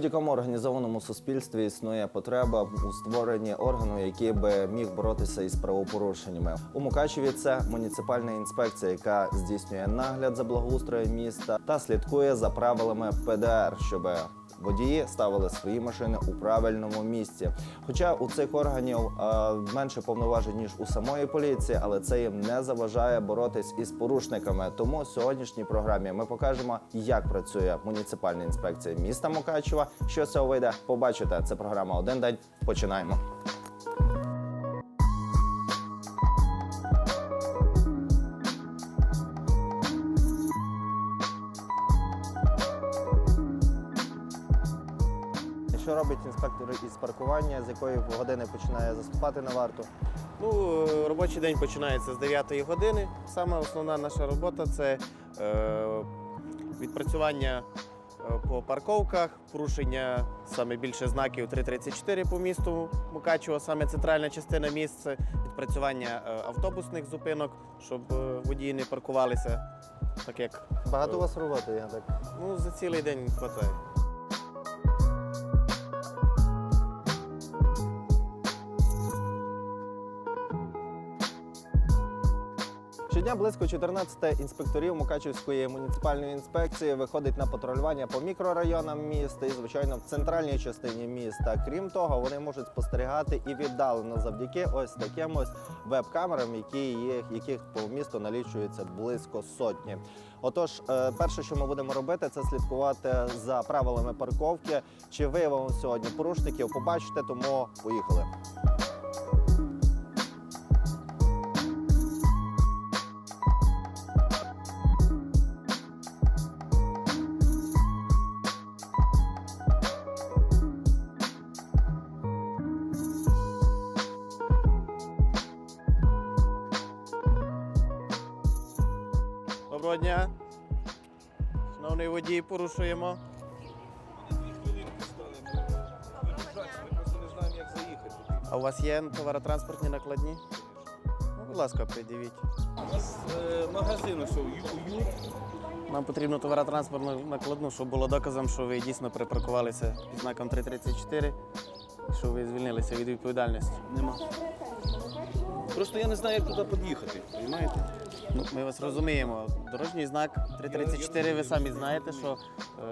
будь-якому організованому суспільстві існує потреба у створенні органу, який би міг боротися із правопорушеннями. У Мукачеві це муніципальна інспекція, яка здійснює нагляд за благоустроєм міста та слідкує за правилами ПДР, щоб водії ставили свої машини у правильному місці. Хоча у цих органів е, менше повноважень ніж у самої поліції, але це їм не заважає боротись із порушниками. Тому в сьогоднішній програмі ми покажемо, як працює муніципальна інспекція міста Мукачева. Що з цього вийде, побачите. Це програма один день. Починаємо. Що робить інспектор із паркування, з якої години починає заступати на варту? Ну, е, робочий день починається з 9 години. Саме основна наша робота це е, відпрацювання е, по парковках, порушення саме більше знаків 334 по місту Мукачево, саме центральна частина місця, відпрацювання е, автобусних зупинок, щоб водії не паркувалися. Так як Багато у вас роботи, я так. ну, за цілий день хватає. Щодня близько 14 інспекторів Мукачівської муніципальної інспекції виходить на патрулювання по мікрорайонам міста і, звичайно, в центральній частині міста. Крім того, вони можуть спостерігати і віддалено завдяки ось таким ось веб-камерам, які є, яких по місту налічується близько сотні. Отож, е, перше, що ми будемо робити, це слідкувати за правилами парковки. Чи виявимо сьогодні порушників? Побачите, тому поїхали. Водій. А у вас є товаротранспортні накладні? Ну, будь ласка, придивіть. У Е, магазину, що ю Нам потрібно товаротранспортну накладну, щоб було доказом, що ви дійсно припаркувалися під знаком 334, і що ви звільнилися від відповідальності. нема. Просто я не знаю, як туди під'їхати. Розумієте? Ну, ми вас розуміємо. Дорожній знак 334, ви самі знаєте, що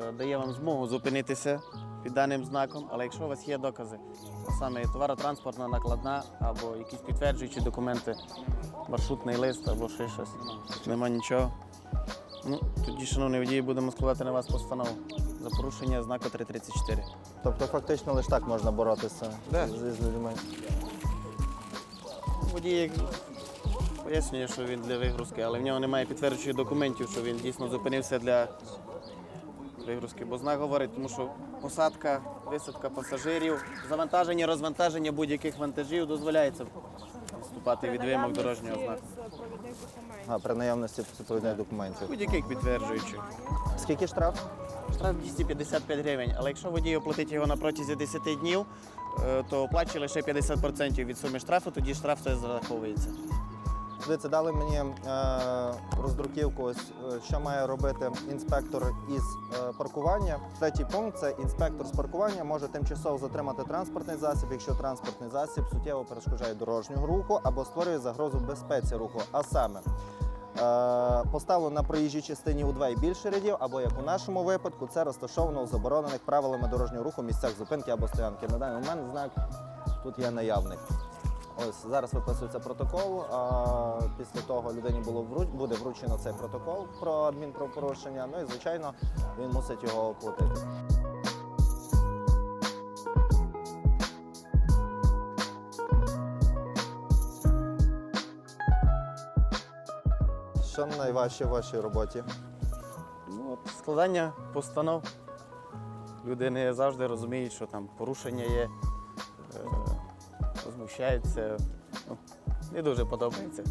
е, дає вам змогу зупинитися під даним знаком, але якщо у вас є докази, саме товаротранспортна накладна або якісь підтверджуючі документи, маршрутний лист або ще щось, нема нічого. Ну, тоді, шановний водій, будемо складати на вас постанову за порушення знаку 334. Тобто, фактично, лише так можна боротися з, з людьми. Водій пояснює, що він для вигрузки, але в нього немає підтверджуючих документів, що він дійсно зупинився для вигрузки. Бо знак говорить, тому що посадка, висадка пасажирів, завантаження, розвантаження будь-яких вантажів дозволяється відступати від вимог дорожнього знаку. А, при наявності супровідних документів. Будь-яких підтверджуючих. Скільки штраф? Штраф 255 гривень, але якщо водій оплатить його на протязі 10 днів, е, то оплачує лише 50% від суми штрафу, тоді штраф це зараховується. Дивіться, дали мені е, роздруківку, ось, е, що має робити інспектор із е, паркування. Третій пункт це інспектор з паркування може тимчасово затримати транспортний засіб, якщо транспортний засіб суттєво перешкоджає дорожнього руху або створює загрозу безпеці руху. А саме поставлено на проїжджій частині у два і більше рядів, або як у нашому випадку, це розташовано у заборонених правилами дорожнього руху місцях зупинки або стоянки. На даний момент знак тут є наявний. Ось зараз виписується протокол. А після того людині було вру- буде вручено цей протокол про адмінправопорушення. Ну і звичайно він мусить його оплатити. Що найважче в вашій роботі? Ну, от складання постанов. Люди не завжди розуміють, що там порушення є, возмущаються. Ну, не дуже подобається.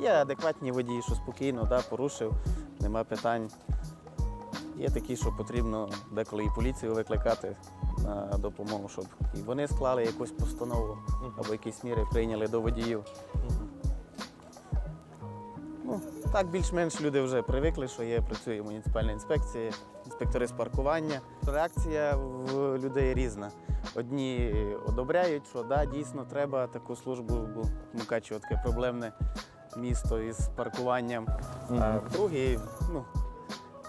Є адекватні водії, що спокійно, да, порушив, нема питань. Є такі, що потрібно деколи і поліцію викликати на допомогу, щоб і вони склали якусь постанову або якісь міри прийняли до водіїв. Ну, Так, більш-менш люди вже привикли, що є, працює муніципальна інспекція, інспектори з паркування. Реакція в людей різна. Одні одобряють, що да, дійсно треба таку службу, бо Мукачево таке проблемне місто із паркуванням. А другі, ну,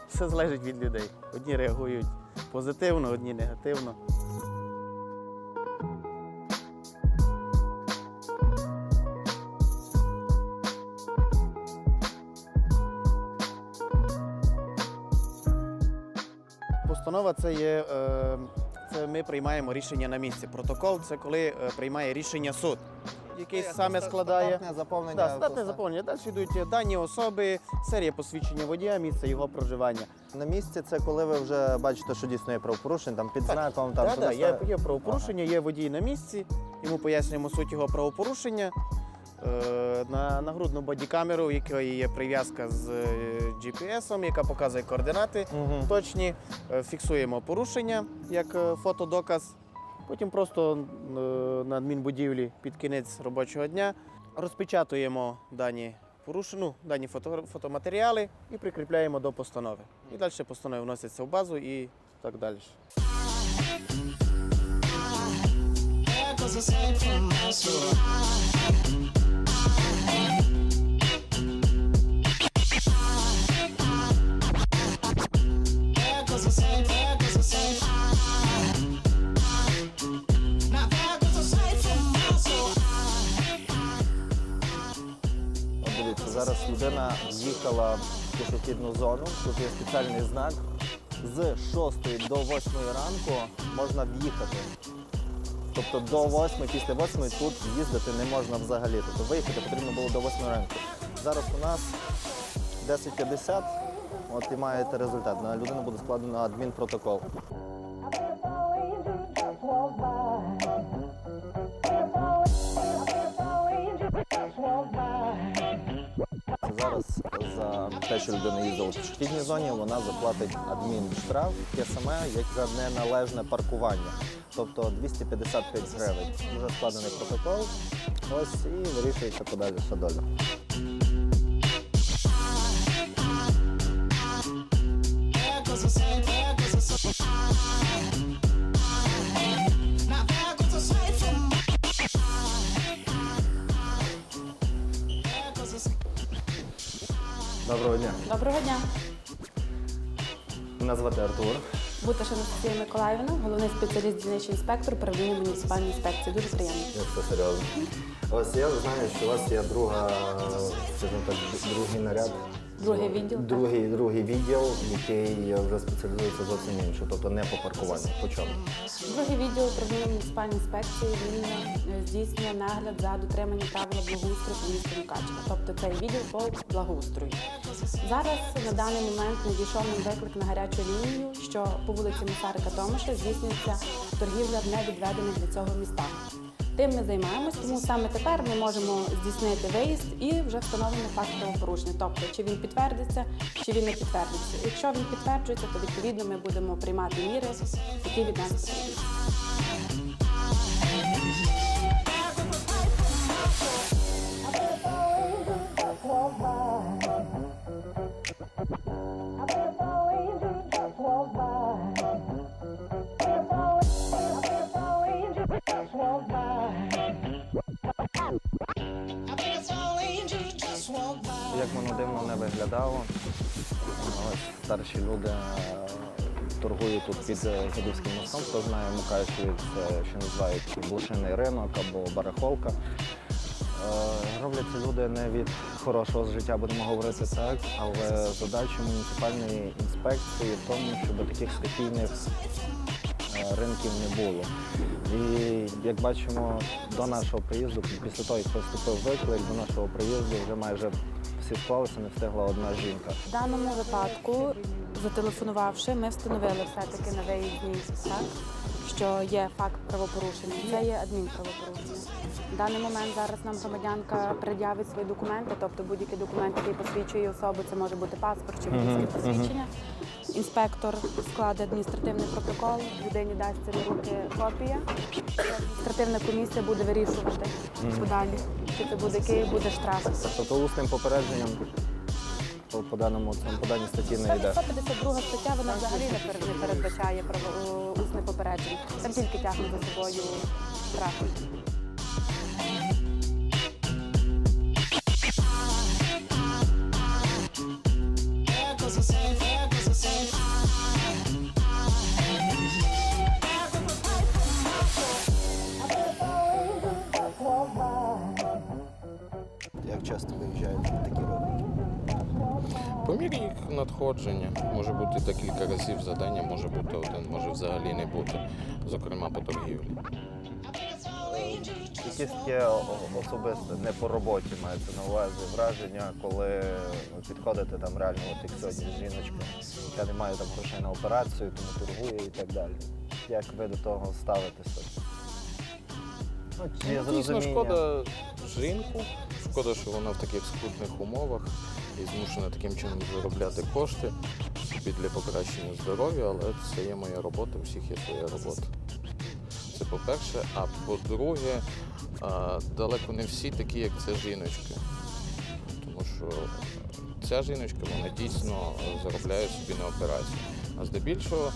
все залежить від людей. Одні реагують позитивно, одні негативно. Постанова це є. е, Це ми приймаємо рішення на місці. Протокол це коли е, приймає рішення суд, який саме складає. Заповнення. Да, статне заповнення. Далі йдуть дані особи, серія посвідчення водія, місце його проживання. На місці це коли ви вже бачите, що дійсно є правопорушення, там під знаком, там Так, туди да, є, є правопорушення, є водій на місці, йому пояснюємо суть його правопорушення. Е, На нагрудну бодікамеру, у якої є прив'язка з е, GPS, яка показує координати Мгм. точні, Е, фіксуємо порушення як фотодоказ. Потім просто на адмінбудівлі під кінець робочого дня розпечатуємо дані порушену, дані фото, фотоматеріали і прикріпляємо до постанови. І далі постанови вносяться в базу і так далі. От людина в'їхала в пішохідну зону. Тут є спеціальний знак. З 6 до 8 ранку можна в'їхати. Тобто до 8, після 8 тут їздити не можна взагалі. Тобто виїхати потрібно було до 8 ранку. Зараз у нас 10.50, от і маєте результат. На людину буде складено адмінпротокол. За те, що людина їздила в пішохідній зоні, вона заплатить адмінштраф, таке саме, як за неналежне паркування. Тобто 255 гривень. Дуже складений протокол. Ось і вирішується подальша доля. Доброго дня. Доброго дня. Мене звати Артур. Буташа Анастасія Миколаївна, головний спеціаліст дільничний інспектор управління муніципальної інспекції. Дуже приємно. Як це серйозно. Ось я знаю, що у вас є друга, скажімо так, другий наряд. Другий відділ. Другий, другий відділ, який вже спеціалізується зовсім інше, тобто не по паркуванню. По чому? Другий відділ управління муніципальної інспекції він е, здійснює нагляд за дотриманням правил благоустрою по місту Мукачево. Тобто цей відділ по благоустрою. Зараз на даний момент надійшов нам виклик на гарячу лінію, що по вулиці Мусарика Томаша здійснюється торгівля в невідведених для цього містах. Тим ми займаємось, тому саме тепер ми можемо здійснити виїзд і вже встановлено факт правопорушення. Тобто, чи він підтвердиться, чи він не підтвердиться. Якщо він підтверджується, то відповідно ми будемо приймати міри, які від нас потрібні. Як виглядало. Ось старші люди е, торгують тут під е, Гадівським мостом. Хто знає Мукачеві, це що називають блошиний ринок або барахолка. Е, Роблять це люди не від хорошого життя, будемо говорити так, але задача муніципальної інспекції в тому, щоб таких стихійних ринків не було. І як бачимо, до нашого приїзду, після того, як поступив виклик, до нашого приїзду вже майже всі склалися, не встигла одна жінка. В даному випадку, зателефонувавши, ми встановили все-таки на виїзді, так, що є факт правопорушення. Це є адмінправопорушення. В даний момент зараз нам громадянка пред'явить свої документи, тобто будь-які документи, який посвідчує особу, це може бути паспорт чи водійське посвідчення. Інспектор складе адміністративний протокол, людині дасться на руки копія. Адміністративна комісія буде вирішувати подалі, чи це буде Київ, буде штраф. Тобто усним попередженням по, по даному цьому по даній статті не йде. 152 стаття вона взагалі не перед- не передбачає право- е, усне попередження. Там тільки тягне за собою штрафи. Надходження може бути декілька разів за день, а може бути один, може взагалі не бути, зокрема по торгівлі. Таке о- особисте, не по роботі мається на увазі враження, коли підходите там реально, от як сьогодні жіночка, яка не має там грошей на операцію, тому торгує і так далі. Як ви до того ставитеся? Ну, чи є Ну, Дійсно, зрозуміння? шкода жінку, шкода, що вона в таких скрутних умовах і змушена таким чином заробляти кошти собі для покращення здоров'я, але це є моя робота, у всіх є своя робота. Це по-перше. А по-друге, далеко не всі такі, як ця жіночка. Тому що ця жіночка вона дійсно заробляє собі на операцію. А здебільшого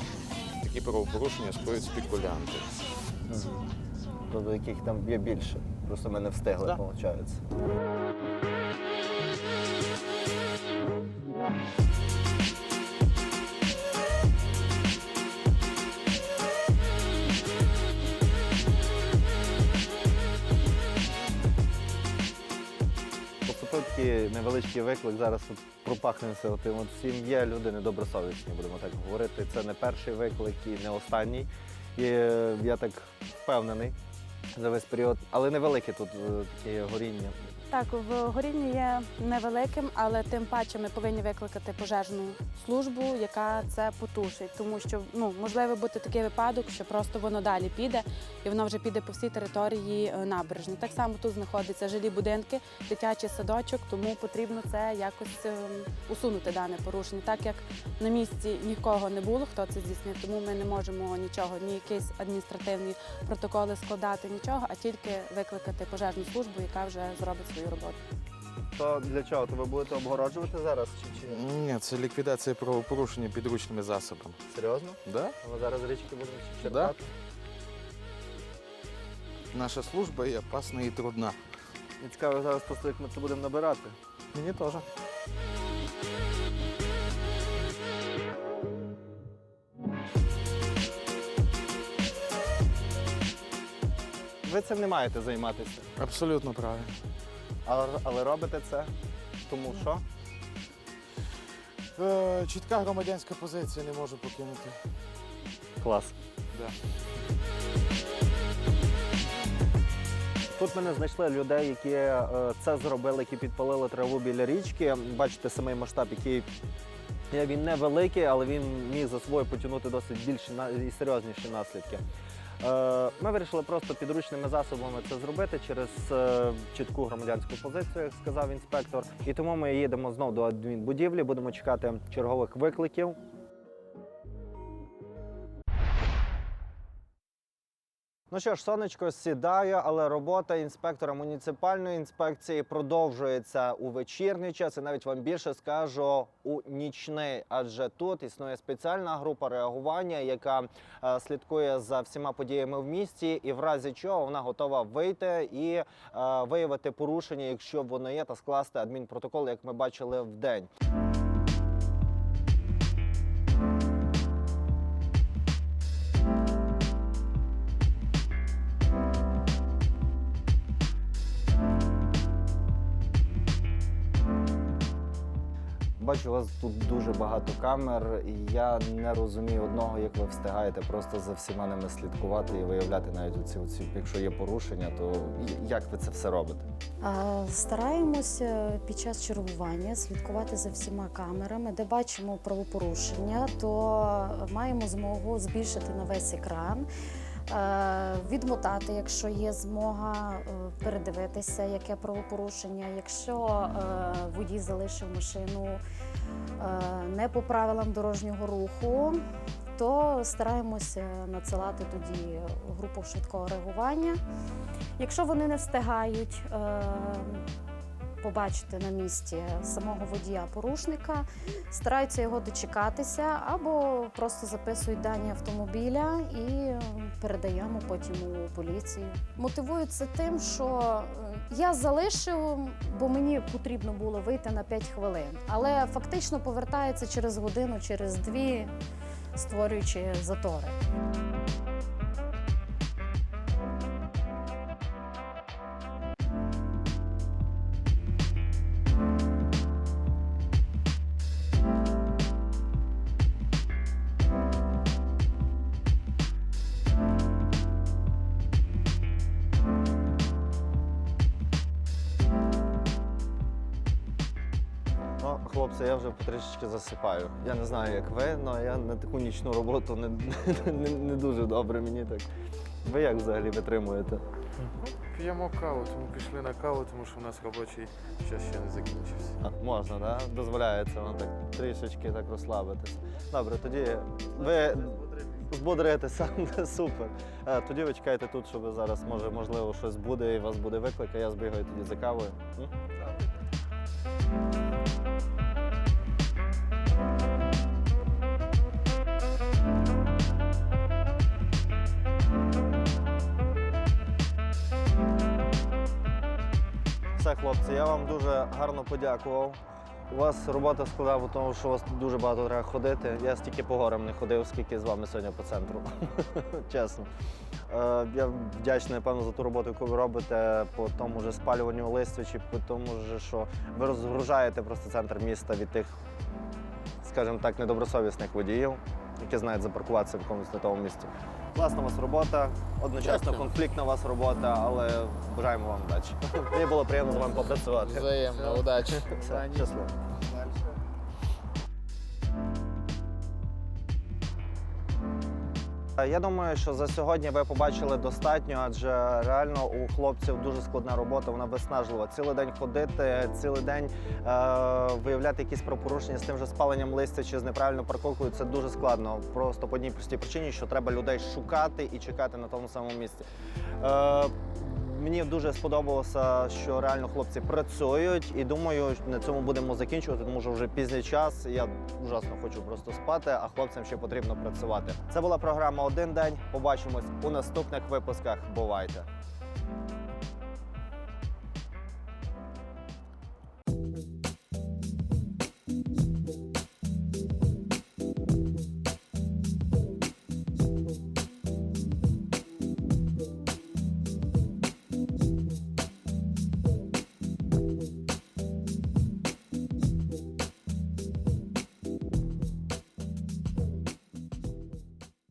такі правопорушення скоюють спекулянти. Тобто яких там є більше. Просто ми не встигли, Да. виходить. Такий невеличкий виклик. Зараз пропахнеться тим от всім. Є люди недобросовісні, будемо так говорити. Це не перший виклик і не останній. І е, я так впевнений за весь період, але невелике тут е, таке горіння. Так, в горінні є невеликим, але тим паче ми повинні викликати пожежну службу, яка це потушить. Тому що ну можливо бути такий випадок, що просто воно далі піде, і воно вже піде по всій території е, набережної. Так само тут знаходяться жилі будинки, дитячий садочок, тому потрібно це якось ем, усунути дане порушення. Так як на місці нікого не було, хто це здійснив, тому ми не можемо нічого, ні якісь адміністративні протоколи складати, нічого, а тільки викликати пожежну службу, яка вже зробить свою роботу. То для чого? То ви будете обгороджувати зараз чи, чи ні? Це ліквідація правопорушення підручними засобами. серйозно? Да? Ми зараз річки будемо Да. Наша служба є опасна і трудна. І цікаво зараз просто, як ми це будемо набирати. Мені теж. Ви цим не маєте займатися, Абсолютно правильно. Але, але робите це, тому що Е, чітка громадянська позиція не можу покинути. клас. Да. Тут ми не знайшли людей, які е, це зробили, які підпалили траву біля річки. Бачите, самий масштаб, який він невеликий, але він міг за собою потягнути досить більші на- і серйозніші наслідки. Е, Ми вирішили просто підручними засобами це зробити через е, чітку громадянську позицію, як сказав інспектор. І тому ми їдемо знову до адмінбудівлі, будемо чекати чергових викликів. Ну що ж, сонечко сідає, але робота інспектора муніципальної інспекції продовжується у вечірній час. І навіть вам більше скажу у нічний, адже тут існує спеціальна група реагування, яка е, слідкує за всіма подіями в місті, і в разі чого вона готова вийти і е, виявити порушення, якщо воно є, та скласти адмінпротокол, як ми бачили в день. Бачу, у вас тут дуже багато камер, і я не розумію одного, як ви встигаєте просто за всіма ними слідкувати і виявляти навіть оці, оці якщо є порушення, то як ви це все робите? Стараємося під час чергування слідкувати за всіма камерами, де бачимо правопорушення, то маємо змогу збільшити на весь екран, відмотати, якщо є змога, е, передивитися, яке правопорушення. Якщо е, водій залишив машину е, не по правилам дорожнього руху, то стараємося надсилати тоді групу швидкого реагування. Якщо вони не встигають, е, побачити на місці самого водія порушника, стараються його дочекатися або просто записують дані автомобіля і передаємо потім у поліцію. Мотивують це тим, що е, я залишив, бо мені потрібно було вийти на 5 хвилин, але фактично повертається через годину, через дві, створюючи затори. Я засипаю. Я не знаю, як ви, але я на таку нічну роботу не, не, не дуже добре мені так. Ви як взагалі витримуєте? П'ємо каву, тому пішли на каву, тому що у нас робочий час ще не закінчився. А, можна, так? Да? Дозволяється вам так трішечки так розслабитися. Добре, тоді ви збодритеся, супер. Е, Тоді ви чекайте тут, щоб зараз, може, можливо, щось буде і вас буде виклик, а я збігаю тоді за кавою. М? Все, хлопці, я вам дуже гарно подякував. У вас робота складає в тому, що у вас дуже багато треба ходити. Я стільки по горам не ходив, скільки з вами сьогодні по центру. Чесно. Е, Я вдячний, напевно, за ту роботу, яку ви робите по тому же спалюванню листя, чи по тому, же, що ви розгружаєте просто центр міста від тих, скажімо так, недобросовісних водіїв, які знають запаркуватися в якомусь не тому місці. Класна у вас робота, одночасно конфліктна у вас робота, але бажаємо вам удачі. Мені було приємно з вами попрацювати. Взаємно, удачі. Все, щасливо. Я думаю, що за сьогодні ви побачили достатньо, адже реально у хлопців дуже складна робота, вона виснажлива. Цілий день ходити, цілий день е, виявляти якісь пропорушення з тим же спаленням листя чи з неправильною парковкою це дуже складно. Просто по одній простій причині, що треба людей шукати і чекати на тому самому місці. Е, Мені дуже сподобалося, що реально хлопці працюють, і думаю, на цьому будемо закінчувати, тому що вже пізній час. Я ужасно хочу просто спати, а хлопцям ще потрібно працювати. Це була програма Один день. Побачимось у наступних випусках. Бувайте!